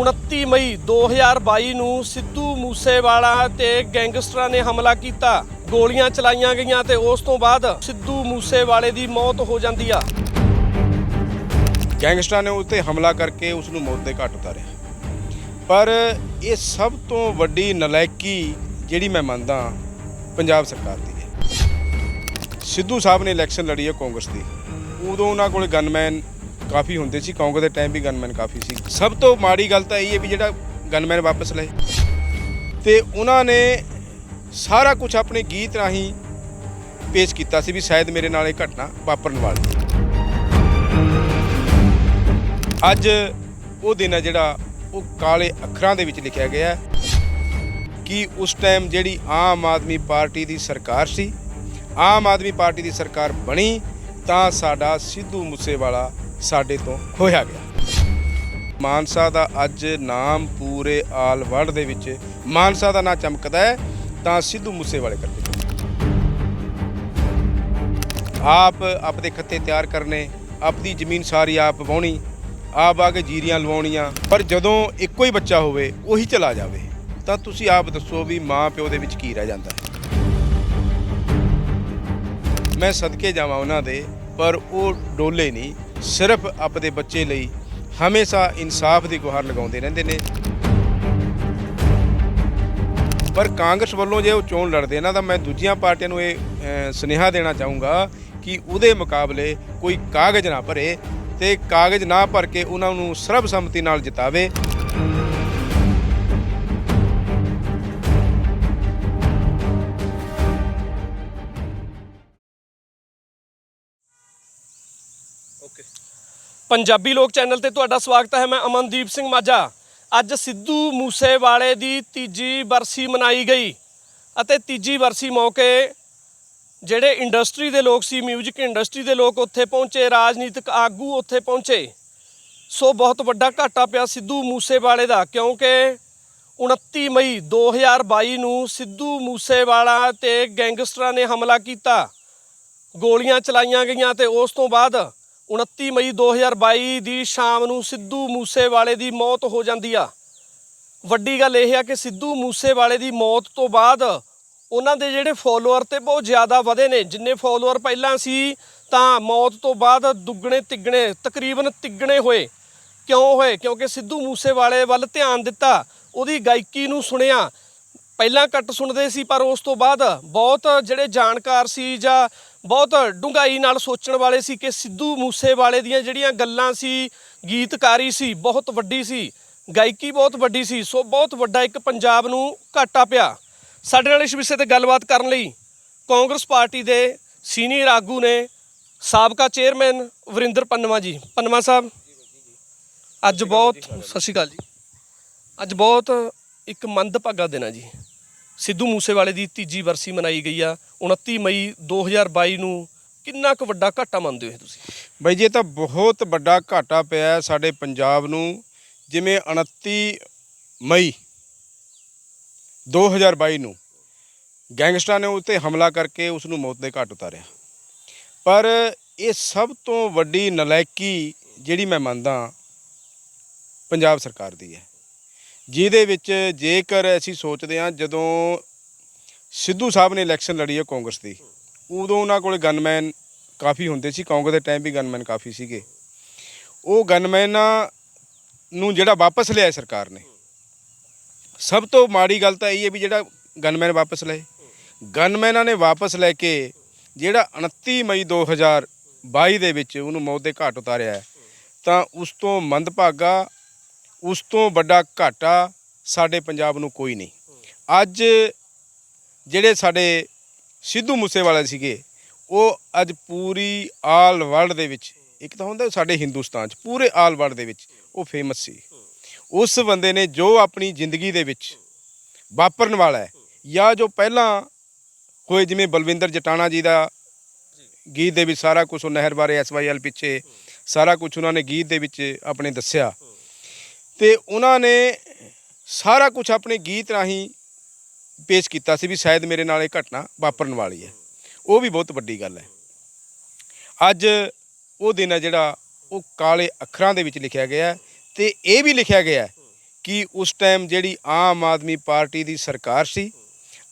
29 ਮਈ 2022 ਨੂੰ ਸਿੱਧੂ ਮੂਸੇਵਾਲਾ ਤੇ ਗੈਂਗਸਟਰਾਂ ਨੇ ਹਮਲਾ ਕੀਤਾ। ਗੋਲੀਆਂ ਚਲਾਈਆਂ ਗਈਆਂ ਤੇ ਉਸ ਤੋਂ ਬਾਅਦ ਸਿੱਧੂ ਮੂਸੇਵਾਲੇ ਦੀ ਮੌਤ ਹੋ ਜਾਂਦੀ ਆ। ਗੈਂਗਸਟਰਾਂ ਨੇ ਉੱਤੇ ਹਮਲਾ ਕਰਕੇ ਉਸ ਨੂੰ ਮੌਤ ਦੇ ਘਾਟ ਉਤਾਰਿਆ। ਪਰ ਇਹ ਸਭ ਤੋਂ ਵੱਡੀ ਨਲਾਇਕੀ ਜਿਹੜੀ ਮੈਂ ਮੰਨਦਾ ਪੰਜਾਬ ਸਰਕਾਰ ਦੀ ਹੈ। ਸਿੱਧੂ ਸਾਹਿਬ ਨੇ ਇਲੈਕਸ਼ਨ ਲੜੀ ਹੈ ਕਾਂਗਰਸ ਦੀ। ਉਦੋਂ ਉਹਨਾਂ ਕੋਲ ਗਨਮੈਨ ਕਾਫੀ ਹੁੰਦੇ ਸੀ ਕਾਂਗਰਸ ਦੇ ਟਾਈਮ ਵੀ ਗਨਮੈਨ ਕਾਫੀ ਸੀ। ਸਭ ਤੋਂ ਮਾੜੀ ਗੱਲ ਤਾਂ ਇਹ ਹੈ ਵੀ ਜਿਹੜਾ ਗਨਮੈਨ ਵਾਪਸ ਲਏ। ਤੇ ਉਹਨਾਂ ਨੇ ਸਾਰਾ ਕੁਝ ਆਪਣੇ ਗੀਤ ਰਾਹੀਂ ਪੇਸ਼ ਕੀਤਾ ਸੀ ਵੀ ਸ਼ਾਇਦ ਮੇਰੇ ਨਾਲ ਇਹ ਘਟਨਾ ਵਾਪਰਨ ਵਾਲੀ ਅੱਜ ਉਹ ਦਿਨ ਹੈ ਜਿਹੜਾ ਉਹ ਕਾਲੇ ਅੱਖਰਾਂ ਦੇ ਵਿੱਚ ਲਿਖਿਆ ਗਿਆ ਕਿ ਉਸ ਟਾਈਮ ਜਿਹੜੀ ਆਮ ਆਦਮੀ ਪਾਰਟੀ ਦੀ ਸਰਕਾਰ ਸੀ, ਆਮ ਆਦਮੀ ਪਾਰਟੀ ਦੀ ਸਰਕਾਰ ਬਣੀ ਤਾਂ ਸਾਡਾ ਸਿੱਧੂ ਮੂਸੇਵਾਲਾ ਸਾਡੇ ਤੋਂ ਖੋਇਆ ਗਿਆ। ਮਾਨਸਾ ਦਾ ਅੱਜ ਨਾਮ ਪੂਰੇ ਆਲ ਵਰਲਡ ਦੇ ਵਿੱਚ ਮਾਨਸਾ ਦਾ ਨਾਂ ਚਮਕਦਾ ਹੈ, ਤਾਂ ਸਿੱਧੂ ਮੂਸੇਵਾਲੇ ਕਰਕੇ ਆਪ ਆਪਦੇ ਖੱਤੇ ਤਿਆਰ ਕਰਨੇ, ਆਪਦੀ ਜ਼ਮੀਨ ਸਾਰੀ ਆਪ ਵਾਹੁਣੀ, ਆਪ ਆ ਕੇ ਜੀਰੀਆਂ ਲਵਾਉਣੀਆਂ, ਪਰ ਜਦੋਂ ਇੱਕੋ ਹੀ ਬੱਚਾ ਹੋਵੇ, ਉਹੀ ਚਲਾ ਜਾਵੇ, ਤਾਂ ਤੁਸੀਂ ਆਪ ਦੱਸੋ ਵੀ ਮਾਂ ਪਿਓ ਦੇ ਵਿੱਚ ਕੀ ਰਹਿ ਜਾਂਦਾ ਮੈਂ ਸਦਕੇ ਜਾਵਾਂ ਉਹਨਾਂ ਦੇ, ਪਰ ਉਹ ਡੋਲੇ ਨਹੀਂ ਸਿਰਫ ਆਪਦੇ ਬੱਚੇ ਲਈ ਹਮੇਸ਼ਾ ਇਨਸਾਫ ਦੀ ਗੁਹਾਰ ਲਗਾਉਂਦੇ ਰਹਿੰਦੇ ਨੇ। ਪਰ ਕਾਂਗਰਸ ਵੱਲੋਂ ਜੇ ਉਹ ਚੋਣ ਲੜਦੇ ਨਾ, ਤਾਂ ਮੈਂ ਦੂਜੀਆਂ ਪਾਰਟੀਆਂ ਨੂੰ ਇਹ ਸੁਨੇਹਾ ਦੇਣਾ ਚਾਹੂੰਗਾ ਕਿ ਉਹਦੇ ਮੁਕਾਬਲੇ ਕੋਈ ਕਾਗਜ਼ ਨਾ ਭਰੇ ਤੇ ਕਾਗਜ਼ ਨਾ ਭਰ ਕੇ ਉਹਨਾਂ ਨੂੰ ਸਰਬਸੰਮਤੀ ਨਾਲ ਜਿਤਾਵੇ। ਪੰਜਾਬੀ ਲੋਕ ਚੈਨਲ ਤੇ ਤੁਹਾਡਾ ਸਵਾਗਤ ਹੈ, ਮੈਂ ਅਮਨਦੀਪ ਸਿੰਘ ਮਾਝਾ। ਅੱਜ ਸਿੱਧੂ ਮੂਸੇਵਾਲੇ ਦੀ ਤੀਜੀ ਬਰਸੀ ਮਨਾਈ ਗਈ ਅਤੇ ਤੀਜੀ ਬਰਸੀ ਮੌਕੇ ਜਿਹੜੇ ਇੰਡਸਟਰੀ ਦੇ ਲੋਕ ਸੀ 뮤직 ਇੰਡਸਟਰੀ ਦੇ ਲੋਕ ਉੱਥੇ ਪਹੁੰਚੇ, ਰਾਜਨੀਤਿਕ ਆਗੂ ਉੱਥੇ ਪਹੁੰਚੇ। ਸੋ ਬਹੁਤ ਵੱਡਾ ਘਾਟਾ ਪਿਆ ਸਿੱਧੂ ਮੂਸੇਵਾਲੇ ਦਾ, ਕਿਉਂਕਿ 29 ਮਈ 2022 ਨੂੰ ਸਿੱਧੂ ਮੂਸੇਵਾਲਾ ਤੇ ਗੈਂਗਸਟਰਾਂ ਨੇ ਹਮਲਾ ਕੀਤਾ। ਗੋਲੀਆਂ ਚਲਾਈਆਂ ਗਈਆਂ ਤੇ ਉਸ ਤੋਂ ਬਾਅਦ 29 ਮਈ 2022 ਦੀ ਸ਼ਾਮ ਨੂੰ ਸਿੱਧੂ ਮੂਸੇਵਾਲੇ ਦੀ ਮੌਤ ਹੋ ਜਾਂਦੀ ਆ। ਵੱਡੀ ਗੱਲ ਇਹ ਆ ਕਿ ਸਿੱਧੂ ਮੂਸੇਵਾਲੇ ਦੀ ਮੌਤ ਤੋਂ ਬਾਅਦ ਉਹਨਾਂ ਦੇ ਜਿਹੜੇ ਫੋਲੋਅਰ ਤੇ ਬਹੁਤ ਜ਼ਿਆਦਾ ਵਧੇ ਨੇ। ਜਿੰਨੇ ਫੋਲੋਅਰ ਪਹਿਲਾਂ ਸੀ, ਤਾਂ ਮੌਤ ਤੋਂ ਬਾਅਦ ਦੁੱਗਣੇ ਤਿੱਗਣੇ, ਤਕਰੀਬਨ ਤਿੱਗਣੇ ਹੋਏ। ਕਿਉਂ ਹੋਏ? ਕਿਉਂਕਿ ਸਿੱਧੂ ਮੂਸੇਵਾਲੇ ਵੱਲ ਧਿਆਨ ਦਿੱਤਾ, ਉਹਦੀ ਗਾਇਕੀ ਨੂੰ ਸੁਣਿਆ। ਪਹਿਲਾਂ ਘੱਟ ਸੁਣਦੇ ਸੀ, ਪਰ ਉਸ ਤੋਂ ਬਾਅਦ ਬਹੁਤ ਜਿਹੜੇ ਜਾਣਕਾਰ ਸੀ ਜਾਂ ਬਹੁਤ ਡੂੰਘਾਈ ਨਾਲ ਸੋਚਣ ਵਾਲੇ ਸੀ ਕਿ ਸਿੱਧੂ ਮੂਸੇਵਾਲੇ ਦੀਆਂ ਜਿਹੜੀਆਂ ਗੱਲਾਂ ਸੀ, ਗੀਤਕਾਰੀ ਸੀ, ਬਹੁਤ ਵੱਡੀ ਸੀ, ਗਾਇਕੀ ਬਹੁਤ ਵੱਡੀ ਸੀ, ਸੋ ਬਹੁਤ ਵੱਡਾ ਇੱਕ ਪੰਜਾਬ ਨੂੰ ਘਾਟਾ ਪਿਆ। ਸਾਡੇ ਨਾਲ ਇਸ ਵਿਸ਼ੇ ਤੇ ਗੱਲਬਾਤ ਕਰਨ ਲਈ ਕਾਂਗਰਸ ਪਾਰਟੀ ਦੇ ਸੀਨੀਅਰ ਆਗੂ ਨੇ ਸਾਬਕਾ ਚੇਅਰਮੈਨ ਵਰਿੰਦਰ ਪੰਨਵਾ ਜੀ। ਪੰਨਵਾ ਸਾਹਿਬ, ਅੱਜ ਬਹੁਤ, ਸਤਿ ਸ਼੍ਰੀ ਅਕਾਲ ਜੀ। ਅੱਜ ਬਹੁਤ ਇੱਕ ਮੰਦਭਾਗਾ ਦਿਨ ਹੈ ਜੀ। ਸਿੱਧੂ ਮੂਸੇਵਾਲੇ ਦੀ ਤੀਜੀ ਵਰਸੀ ਮਨਾਈ ਗਈ ਆ। 29 ਮਈ 2022 ਨੂੰ ਕਿੰਨਾ ਕੁ ਵੱਡਾ ਘਾਟਾ ਮੰਨਦੇ ਹੋ ਇਹ ਤੁਸੀਂ? ਬਾਈ ਜੀ ਇਹ ਤਾਂ ਬਹੁਤ ਵੱਡਾ ਘਾਟਾ ਪਿਆ ਹੈ ਸਾਡੇ ਪੰਜਾਬ ਨੂੰ, ਜਿਵੇਂ 29 ਮਈ 2022 ਨੂੰ ਗੈਂਗਸਟਰਾਂ ਨੇ ਉੱਤੇ ਹਮਲਾ ਕਰਕੇ ਉਸ ਨੂੰ ਮੌਤ ਦੇ ਘਾਟ ਉਤਾਰਿਆ। ਪਰ ਇਹ ਸਭ ਤੋਂ ਵੱਡੀ ਨਲਾਇਕੀ ਜਿਹੜੀ ਮੈਂ ਮੰਨਦਾ, ਪੰਜਾਬ ਸਰਕਾਰ ਦੀ ਹੈ। ਜਿਹਦੇ ਵਿੱਚ ਜੇਕਰ ਅਸੀਂ ਸੋਚਦੇ ਹਾਂ ਜਦੋਂ ਸਿੱਧੂ ਸਾਹਿਬ ਨੇ ਇਲੈਕਸ਼ਨ ਲੜੀ ਹੈ ਕਾਂਗਰਸ ਦੀ, ਉਦੋਂ ਉਹਨਾਂ ਕੋਲ ਗਨਮੈਨ ਕਾਫੀ ਹੁੰਦੇ ਸੀ, ਕਾਂਗਰਸ ਦੇ ਟਾਈਮ ਵੀ ਗਨਮੈਨ ਕਾਫੀ ਸੀਗੇ। ਉਹ ਗਨਮੈਨਾਂ ਨੂੰ ਜਿਹੜਾ ਵਾਪਸ ਲਿਆ ਸਰਕਾਰ ਨੇ। ਸਭ ਤੋਂ ਮਾੜੀ ਗੱਲ ਤਾਂ ਇਹ ਹੈ ਵੀ ਜਿਹੜਾ ਗਨਮੈਨ ਵਾਪਸ ਲਏ। ਗਨਮੈਨਾਂ ਨੇ ਵਾਪਸ ਲੈ ਕੇ ਜਿਹੜਾ 29 ਮਈ 2022 ਦੇ ਵਿੱਚ ਉਹਨੂੰ ਮੌਤ ਦੇ ਘਾਟ ਉਤਾਰਿਆ ਤਾਂ ਉਸ ਤੋਂ ਮੰਦਭਾਗਾ ਉਸ ਤੋਂ ਵੱਡਾ ਘਾਟਾ ਸਾਡੇ ਪੰਜਾਬ ਨੂੰ ਕੋਈ ਨਹੀਂ। ਅੱਜ ਜਿਹੜੇ ਸਾਡੇ ਸਿੱਧੂ ਮੂਸੇਵਾਲੇ ਸੀਗੇ, ਉਹ ਅੱਜ ਪੂਰੀ ਆਲ ਵਰਲਡ ਦੇ ਵਿੱਚ, ਇੱਕ ਤਾਂ ਹੁੰਦਾ ਸਾਡੇ ਹਿੰਦੁਸਤਾਨ 'ਚ, ਪੂਰੇ ਆਲ ਵਰਲਡ ਦੇ ਵਿੱਚ ਉਹ ਫੇਮਸ ਸੀ। ਉਸ ਬੰਦੇ ਨੇ ਜੋ ਆਪਣੀ ਜ਼ਿੰਦਗੀ ਦੇ ਵਿੱਚ ਵਾਪਰਨ ਵਾਲਾ ਹੈ, ਜਾਂ ਜੋ ਪਹਿਲਾਂ ਹੋਏ, ਜਿਵੇਂ ਬਲਵਿੰਦਰ ਜਟਾਣਾ ਜੀ ਦਾ ਗੀਤ ਦੇ ਵਿੱਚ ਸਾਰਾ ਕੁਝ ਉਹ ਨਹਿਰ ਬਾਰੇ ਐਸਵਾਈਐਲ ਪਿੱਛੇ ਸਾਰਾ ਕੁਝ ਉਹਨਾਂ ਨੇ ਗੀਤ ਦੇ ਵਿੱਚ ਆਪਣੇ ਦੱਸਿਆ। ਤੇ ਉਹਨਾਂ ਨੇ ਸਾਰਾ ਕੁਝ ਆਪਣੇ ਗੀਤ ਰਾਹੀਂ ਪੇਸ਼ ਕੀਤਾ ਸੀ ਵੀ ਸ਼ਾਇਦ ਮੇਰੇ ਨਾਲ ਇਹ ਘਟਨਾ ਵਾਪਰਨ ਵਾਲੀ ਹੈ। ਉਹ ਵੀ ਬਹੁਤ ਵੱਡੀ ਗੱਲ ਹੈ। ਅੱਜ ਉਹ ਦਿਨ ਹੈ ਜਿਹੜਾ ਉਹ ਕਾਲੇ ਅੱਖਰਾਂ ਦੇ ਵਿੱਚ ਲਿਖਿਆ ਗਿਆ ਹੈ ਤੇ ਇਹ ਵੀ ਲਿਖਿਆ ਗਿਆ ਕਿ ਉਸ ਟਾਈਮ ਜਿਹੜੀ ਆਮ ਆਦਮੀ ਪਾਰਟੀ ਦੀ ਸਰਕਾਰ ਸੀ,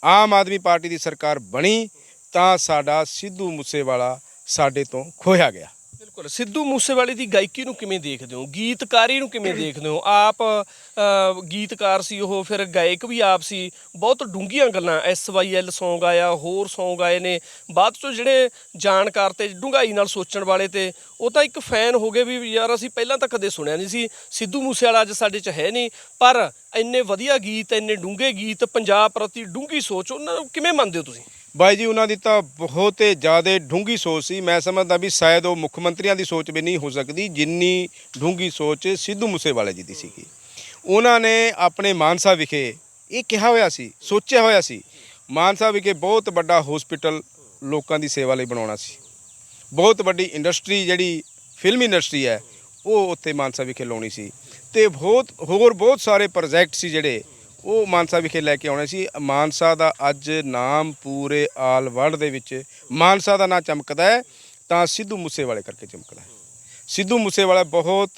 ਆਮ ਆਦਮੀ ਪਾਰਟੀ ਦੀ ਸਰਕਾਰ ਬਣੀ ਤਾਂ ਸਾਡਾ ਸਿੱਧੂ ਮੂਸੇਵਾਲਾ ਸਾਡੇ ਤੋਂ ਖੋਇਆ ਗਿਆ। ਬਿਲਕੁਲ। ਸਿੱਧੂ ਮੂਸੇਵਾਲੇ ਦੀ ਗਾਇਕੀ ਨੂੰ ਕਿਵੇਂ ਦੇਖਦੇ ਹੋ? ਗੀਤਕਾਰੀ ਨੂੰ ਕਿਵੇਂ ਦੇਖਦੇ ਹੋ? ਆਪ ਅ, ਗੀਤਕਾਰ ਸੀ ਉਹ ਫਿਰ ਗਾਇਕ ਵੀ ਆਪ ਸੀ। ਬਹੁਤ ਡੂੰਘੀਆਂ ਗੱਲਾਂ। ਐਲ Song ਆਇਆ ਹੋਰ Song ਆਏ ਨੇ। ਬਾਅਦ ਚੋਂ ਜਿਹੜੇ ਜਾਣਕਾਰ ਤੇ ਡੂੰਘਾਈ ਨਾਲ ਸੋਚਣ ਵਾਲੇ ਤੇ ਉਹ ਤਾਂ ਇੱਕ ਫੈਨ ਹੋ ਗਏ ਵੀ ਯਾਰ ਅਸੀਂ ਪਹਿਲਾਂ ਤਾਂ ਕਦੇ ਸੁਣਿਆ ਨਹੀਂ ਸੀ। ਸਿੱਧੂ ਮੂਸੇਵਾਲਾ ਅੱਜ ਸਾਡੇ 'ਚ ਹੈ ਨਹੀਂ। ਪਰ ਇੰਨੇ ਵਧੀਆ ਗੀਤ ਇੰਨੇ ਡੂੰਘੇ ਗੀਤ ਪੰਜਾਬ ਪ੍ਰਤੀ ਡੂੰਘੀ ਸੋਚ ਉਹਨਾਂ ਨੂੰ ਕਿਵੇਂ ਮੰਨਦੇ ਹੋ ਤੁਸੀਂ? ਬਾਈ ਜੀ, ਉਹਨਾਂ ਦੀ ਤਾਂ ਬਹੁਤ ਹੀ ਜ਼ਿਆਦਾ ਡੂੰਗੀ ਸੋਚ ਸੀ। ਮੈਂ ਸਮਝਦਾ ਵੀ ਸ਼ਾਇਦ ਉਹ ਮੁੱਖ ਮੰਤਰੀਆਂ ਦੀ ਸੋਚ ਵੀ ਨਹੀਂ ਹੋ ਸਕਦੀ, ਜਿੰਨੀ ਡੂੰਗੀ ਸੋਚ ਸਿੱਧੂ ਮੂਸੇਵਾਲੇ ਜੀ ਦੀ ਸੀਗੀ। ਉਹਨਾਂ ਨੇ ਆਪਣੇ ਮਾਨਸਾ ਵਿਖੇ ਇਹ ਕਿਹਾ ਹੋਇਆ ਸੀ, ਸੋਚਿਆ ਹੋਇਆ ਸੀ, ਮਾਨਸਾ ਵਿਖੇ ਬਹੁਤ ਵੱਡਾ ਹਸਪੀਟਲ ਲੋਕਾਂ ਦੀ ਸੇਵਾ ਲਈ ਬਣਾਉਣਾ ਸੀ। ਬਹੁਤ ਵੱਡੀ ਇੰਡਸਟਰੀ ਜਿਹੜੀ ਫਿਲਮ ਇੰਡਸਟਰੀ ਹੈ, ਉਹ ਉੱਥੇ ਮਾਨਸਾ ਵਿਖੇ ਲਾਉਣੀ ਸੀ। ਤੇ ਬਹੁਤ, ਹੋਰ ਬਹੁਤ ਸਾਰੇ ਪ੍ਰੋਜੈਕਟ ਸੀ ਜਿਹੜੇ ਉਹ ਮਾਨਸਾ ਵਿਖੇ ਲੈ ਕੇ ਆਉਣੇ ਸੀ। ਮਾਨਸਾ ਦਾ ਅੱਜ ਨਾਮ ਪੂਰੇ ਆਲ ਵਰਲਡ ਦੇ ਵਿੱਚ ਮਾਨਸਾ ਦਾ ਨਾਂ ਚਮਕਦਾ ਹੈ, ਤਾਂ ਸਿੱਧੂ ਮੂਸੇਵਾਲੇ ਕਰਕੇ ਚਮਕਦਾ ਹੈ। ਸਿੱਧੂ ਮੂਸੇਵਾਲਾ ਬਹੁਤ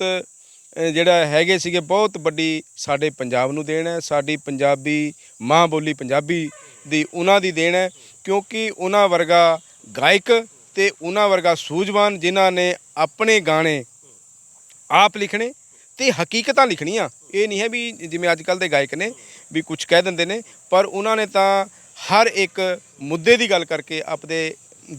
ਜਿਹੜਾ ਹੈਗੇ ਸੀਗੇ, ਬਹੁਤ ਵੱਡੀ ਸਾਡੇ ਪੰਜਾਬ ਨੂੰ ਦੇਣ ਹੈ। ਸਾਡੀ ਪੰਜਾਬੀ ਮਾਂ ਬੋਲੀ ਪੰਜਾਬੀ ਦੀ ਉਹਨਾਂ ਦੀ ਦੇਣ ਹੈ, ਕਿਉਂਕਿ ਉਹਨਾਂ ਵਰਗਾ ਗਾਇਕ ਤੇ ਉਹਨਾਂ ਵਰਗਾ ਸੂਝਵਾਨ ਜਿਨ੍ਹਾਂ ਨੇ ਆਪਣੇ ਗਾਣੇ ਆਪ ਲਿਖਣੇ ਤੇ ਹਕੀਕਤਾਂ ਲਿਖਣੀਆਂ। ਇਹ ਨਹੀਂ ਹੈ ਵੀ ਜਿਵੇਂ ਅੱਜ ਕੱਲ ਦੇ ਗਾਇਕ ਨੇ ਵੀ ਕੁਝ ਕਹਿ ਦਿੰਦੇ ਨੇ ਪਰ ਉਹਨਾਂ ਨੇ ਤਾਂ ਹਰ ਇੱਕ ਮੁੱਦੇ ਦੀ ਗੱਲ ਕਰਕੇ ਆਪਦੇ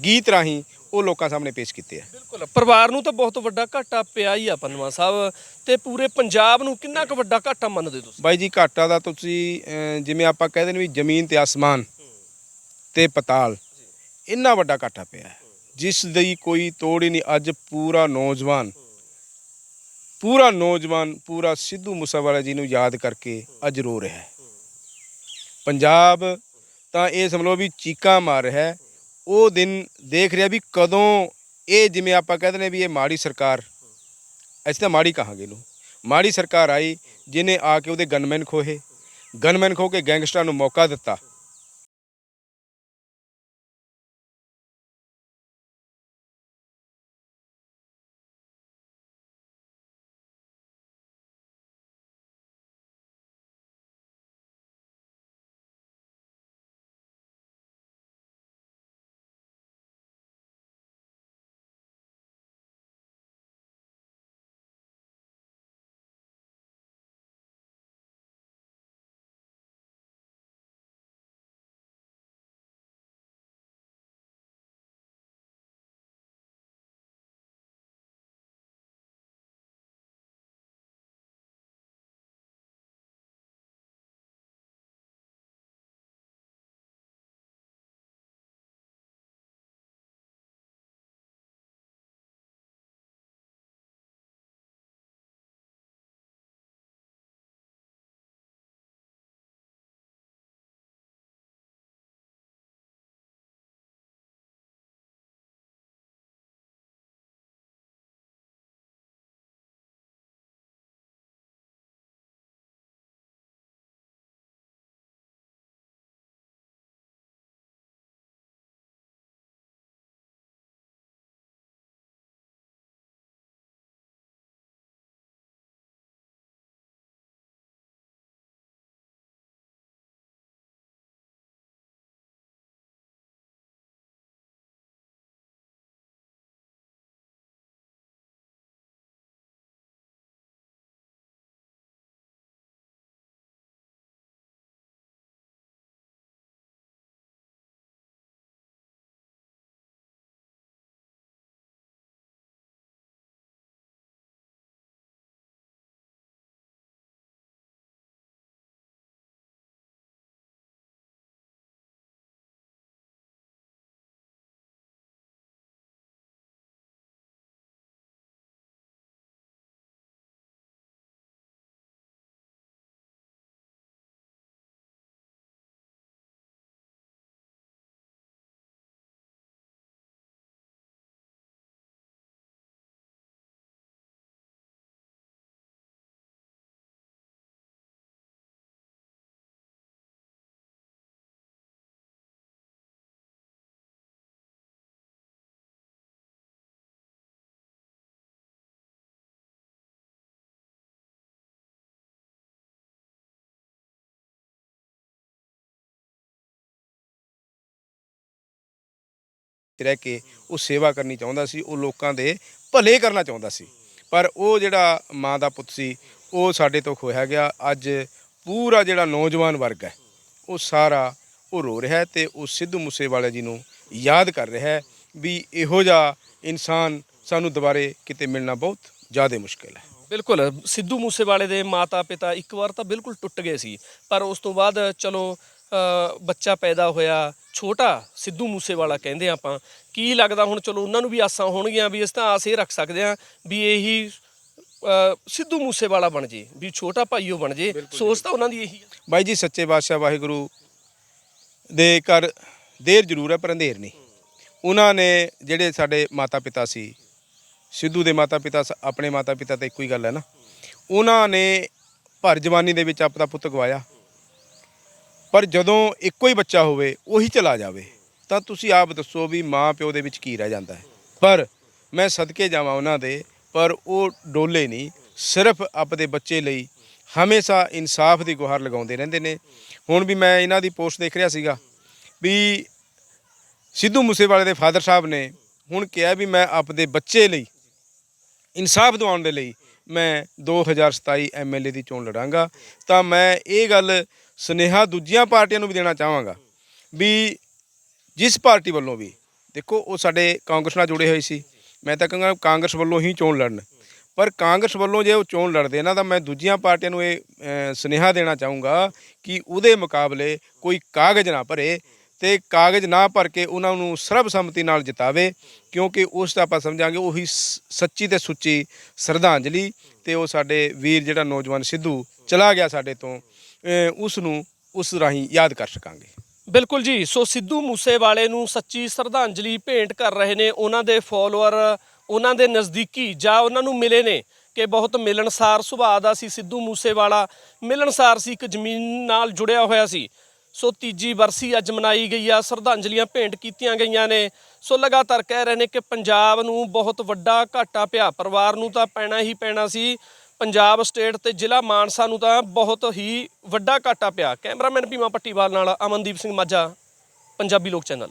ਗੀਤ ਰਾਹੀਂ ਉਹ ਲੋਕਾਂ ਸਾਹਮਣੇ ਪੇਸ਼ ਕੀਤੇ ਆ। ਬਿਲਕੁਲ ਪਰਿਵਾਰ ਨੂੰ ਤਾਂ ਬਹੁਤ ਵੱਡਾ ਘਾਟਾ ਪਿਆ ਹੀ ਆ ਪਨਵਾ ਸਾਹਿਬ ਤੇ ਪੂਰੇ ਪੰਜਾਬ ਨੂੰ ਕਿੰਨਾ ਕੁ ਵੱਡਾ ਘਾਟਾ ਮੰਨਦੇ ਤੁਸੀਂ? ਬਾਈ ਜੀ ਘਾਟਾ ਦਾ ਤੁਸੀਂ ਜਿਵੇਂ ਆਪਾਂ ਕਹਿੰਦੇ ਨੇ ਵੀ ਜ਼ਮੀਨ ਤੇ ਆਸਮਾਨ ਤੇ ਪਤਾਲ ਇੰਨਾ ਵੱਡਾ ਘਾਟਾ ਪਿਆ। ਜਿਸ ਦੀ ਕੋਈ ਤੋੜ ਹੀ ਨਹੀਂ ਅੱਜ ਪੂਰਾ ਨੌਜਵਾਨ ਪੂਰਾ ਨੌਜਵਾਨ, ਪੂਰਾ ਸਿੱਧੂ ਮੂਸੇਵਾਲਾ ਜੀ ਨੂੰ ਯਾਦ ਕਰਕੇ ਅੱਜ ਰੋ ਰਿਹਾ ਹੈ। ਪੰਜਾਬ ਤਾਂ ਇਹ ਸਮਝ ਲਓ ਵੀ ਚੀਕਾਂ ਮਾਰ ਰਿਹਾ ਹੈ। ਉਹ ਦਿਨ ਦੇਖ ਰਿਹਾ ਵੀ ਕਦੋਂ ਇਹ ਜਿਵੇਂ ਆਪਾਂ ਕਹਿੰਦੇ ਨੇ ਵੀ ਇਹ ਮਾੜੀ ਸਰਕਾਰ, ਅਸੀਂ ਤਾਂ ਮਾੜੀ ਕਹਾਂਗੇ ਨੂੰ ਮਾੜੀ ਸਰਕਾਰ ਆਈ ਜਿਨੇ ਆ ਕੇ ਉਹਦੇ ਗਨਮੈਨ ਖੋਹੇ। ਗਨਮੈਨ ਖੋ ਕੇ ਗੈਂਗਸਟਰਾਂ ਨੂੰ ਮੌਕਾ ਦਿੱਤਾ। ਰਹਿ ਕੇ ਉਹ ਸੇਵਾ ਕਰਨੀ ਚਾਹੁੰਦਾ ਸੀ, ਉਹ ਲੋਕਾਂ ਦੇ ਭਲੇ ਕਰਨਾ ਚਾਹੁੰਦਾ ਸੀ। ਪਰ ਉਹ ਜਿਹੜਾ ਮਾਂ ਦਾ ਪੁੱਤ ਸੀ, ਉਹ ਸਾਡੇ ਤੋਂ ਖੋਇਆ ਗਿਆ। ਅੱਜ ਪੂਰਾ ਜਿਹੜਾ ਨੌਜਵਾਨ ਵਰਗ ਹੈ, ਉਹ ਸਾਰਾ ਉਹ ਰੋ ਰਿਹਾ ਹੈ ਤੇ ਉਹ ਸਿੱਧੂ ਮੂਸੇਵਾਲੇ ਜੀ ਨੂੰ ਯਾਦ ਕਰ ਰਿਹਾ ਵੀ ਇਹੋ ਜਿਹਾ ਇਨਸਾਨ ਸਾਨੂੰ ਦੁਬਾਰੇ ਕਿਤੇ ਮਿਲਣਾ ਬਹੁਤ ਜ਼ਿਆਦਾ ਮੁਸ਼ਕਿਲ ਹੈ। ਬਿਲਕੁਲ, ਸਿੱਧੂ ਮੂਸੇਵਾਲੇ ਦੇ ਮਾਤਾ ਪਿਤਾ ਇੱਕ ਵਾਰ ਤਾਂ ਬਿਲਕੁਲ ਟੁੱਟ ਗਏ ਸੀ, ਪਰ ਉਸ ਤੋਂ ਬਾਅਦ ਚਲੋ ਬੱਚਾ ਪੈਦਾ ਹੋਇਆ ਛੋਟਾ ਸਿੱਧੂ ਮੂਸੇਵਾਲਾ ਕਹਿੰਦੇ ਆਪਾਂ ਕੀ ਲੱਗਦਾ ਹੁਣ ਚਲੋ ਉਹਨਾਂ ਨੂੰ ਵੀ ਆਸਾਂ ਹੋਣਗੀਆਂ ਵੀ ਇਸ ਤਾਂ ਆਸ ਇਹ ਰੱਖ ਸਕਦੇ ਆ ਵੀ ਇਹੀ ਸਿੱਧੂ ਮੂਸੇਵਾਲਾ ਬਣ ਜੇ ਵੀ ਛੋਟਾ ਭਾਈਓ ਬਣ ਜੇ ਸੋਚ ਤਾਂ ਉਹਨਾਂ ਦੀ ਇਹੀ ਆ। ਬਾਈ ਜੀ ਸੱਚੇ ਬਾਦਸ਼ਾਹ ਵਾਹਿਗੁਰੂ ਦੇ ਘਰ ਦੇਰ ਜ਼ਰੂਰ ਹੈ ਪਰ ਅੰਧੇਰ ਨਹੀਂ। ਉਹਨਾਂ ਨੇ ਜਿਹੜੇ ਸਾਡੇ ਮਾਤਾ ਪਿਤਾ ਸੀ ਸਿੱਧੂ ਦੇ ਮਾਤਾ ਪਿਤਾ ਆਪਣੇ ਮਾਤਾ ਪਿਤਾ ਤਾਂ ਇੱਕੋ ਹੀ ਗੱਲ ਹੈ ਨਾ। ਉਹਨਾਂ ਨੇ ਭਰ ਜਵਾਨੀ ਦੇ ਵਿੱਚ ਆਪਦਾ ਪੁੱਤ ਗਵਾਇਆ। ਪਰ ਜਦੋਂ ਇੱਕੋ ਹੀ ਬੱਚਾ ਹੋਵੇ, ਉਹੀ ਚਲਾ ਜਾਵੇ, ਤਾਂ ਤੁਸੀਂ ਆਪ ਦੱਸੋ ਵੀ ਮਾਂ ਪਿਓ ਦੇ ਵਿੱਚ ਕੀ ਰਹਿ ਜਾਂਦਾ ਹੈ। ਪਰ ਮੈਂ ਸਦਕੇ ਜਾਵਾਂ ਉਹਨਾਂ ਦੇ, ਪਰ ਉਹ ਡੋਲੇ ਨਹੀਂ, ਸਿਰਫ ਆਪਦੇ ਬੱਚੇ ਲਈ ਹਮੇਸ਼ਾ ਇਨਸਾਫ ਦੀ ਗੁਹਾਰ ਲਗਾਉਂਦੇ ਰਹਿੰਦੇ ਨੇ। ਹੁਣ ਵੀ ਮੈਂ ਇਹਨਾਂ ਦੀ ਪੋਸਟ ਦੇਖ ਰਿਹਾ ਸੀਗਾ ਵੀ ਸਿੱਧੂ ਮੂਸੇਵਾਲੇ ਦੇ ਫਾਦਰ ਸਾਹਿਬ ਨੇ ਹੁਣ ਕਿਹਾ ਵੀ ਮੈਂ ਆਪਦੇ ਬੱਚੇ ਲਈ ਇਨਸਾਫ ਦਿਵਾਉਣ ਦੇ ਲਈ ਮੈਂ 2027 ਐਮਐਲਏ ਦੀ ਚੋਣ ਲੜਾਂਗਾ, ਤਾਂ ਮੈਂ ਇਹ ਗੱਲ ਸੁਨੇਹਾ ਦੂਜੀਆਂ ਪਾਰਟੀਆਂ ਨੂੰ ਵੀ ਦੇਣਾ ਚਾਹਾਂਗਾ ਵੀ ਜਿਸ ਪਾਰਟੀ ਵੱਲੋਂ ਵੀ, ਦੇਖੋ ਉਹ ਸਾਡੇ ਕਾਂਗਰਸ ਨਾਲ ਜੁੜੇ ਹੋਏ ਸੀ, ਮੈਂ ਤਾਂ ਕਹਾਂਗਾ ਕਾਂਗਰਸ ਵੱਲੋਂ ਹੀ ਚੋਣ ਲੜਨ, ਪਰ ਕਾਂਗਰਸ ਵੱਲੋਂ ਜੇ ਉਹ ਚੋਣ ਲੜਦੇ ਨਾ, ਤਾਂ ਮੈਂ ਦੂਜੀਆਂ ਪਾਰਟੀਆਂ ਨੂੰ ਇਹ ਸੁਨੇਹਾ ਦੇਣਾ ਚਾਹੂੰਗਾ ਕਿ ਉਹਦੇ ਮੁਕਾਬਲੇ ਕੋਈ ਕਾਗਜ਼ ਨਾ ਭਰੇ ਤੇ ਕਾਗਜ਼ ਨਾ ਭਰ ਕੇ ਉਹਨਾਂ ਨੂੰ ਸਰਬਸੰਮਤੀ ਨਾਲ ਜਿਤਾਵੇ ਕਿਉਂਕਿ ਉਸ ਦਾ ਆਪਾਂ ਸਮਝਾਂਗੇ ਉਹੀ ਸ- ਸੱਚੀ ਤੇ ਸੁੱਚੀ ਸ਼ਰਧਾਂਜਲੀ ਤੇ ਉਹ ਸਾਡੇ ਵੀਰ ਜਿਹੜਾ ਨੌਜਵਾਨ ਸਿੱਧੂ ਚਲਾ ਗਿਆ ਸਾਡੇ ਤੋਂ ਅਹ, ਉਸ ਨੂੰ ਉਸ ਰਾਹੀਂ ਯਾਦ ਕਰ ਸਕਾਂਗੇ। ਬਿਲਕੁਲ ਜੀ ਸੋ ਸਿੱਧੂ ਮੂਸੇਵਾਲੇ ਨੂੰ ਸੱਚੀ ਸ਼ਰਧਾਂਜਲੀ ਭੇਂਟ ਕਰ ਰਹੇ ਨੇ ਉਹਨਾਂ ਦੇ ਫਾਲੋਅਰ ਉਹਨਾਂ ਦੇ ਨਜ਼ਦੀਕੀ ਜਾਂ ਉਹਨਾਂ ਨੂੰ ਮਿਲੇ ਨੇ ਕਿ ਬਹੁਤ ਮਿਲਣਸਾਰ ਸੁਭਾਅ ਦਾ ਸੀ ਸਿੱਧੂ ਮੂਸੇਵਾਲਾ। ਮਿਲਣਸਾਰ ਸੀ ਇੱਕ ਜ਼ਮੀਨ ਨਾਲ ਜੁੜਿਆ ਹੋਇਆ ਸੀ। ਸੋ ਤੀਜੀ ਵਰਸੀ ਅੱਜ ਮਨਾਈ ਗਈ ਆ, ਸ਼ਰਧਾਂਜਲੀਆਂ ਭੇਂਟ ਕੀਤੀਆਂ ਗਈਆਂ ਨੇ। ਸੋ ਲਗਾਤਾਰ ਕਹਿ ਰਹੇ ਨੇ ਕਿ ਪੰਜਾਬ ਨੂੰ ਬਹੁਤ ਵੱਡਾ ਘਾਟਾ ਪਿਆ, ਪਰਿਵਾਰ ਨੂੰ ਤਾਂ ਪੈਣਾ ਹੀ ਪੈਣਾ ਸੀ। ਪੰਜਾਬ ਸਟੇਟ ਤੇ ਜ਼ਿਲ੍ਹਾ ਮਾਨਸਾ ਨੂੰ ਤਾਂ ਬਹੁਤ ਹੀ ਵੱਡਾ ਘਾਟਾ ਪਿਆ। ਕੈਮਰਾਮੈਨ ਭੀਮਾ ਪੱਟੀਵਾਲ ਨਾਲ ਅਮਨਦੀਪ ਸਿੰਘ ਮਾਝਾ, ਪੰਜਾਬੀ ਲੋਕ ਚੈਨਲ।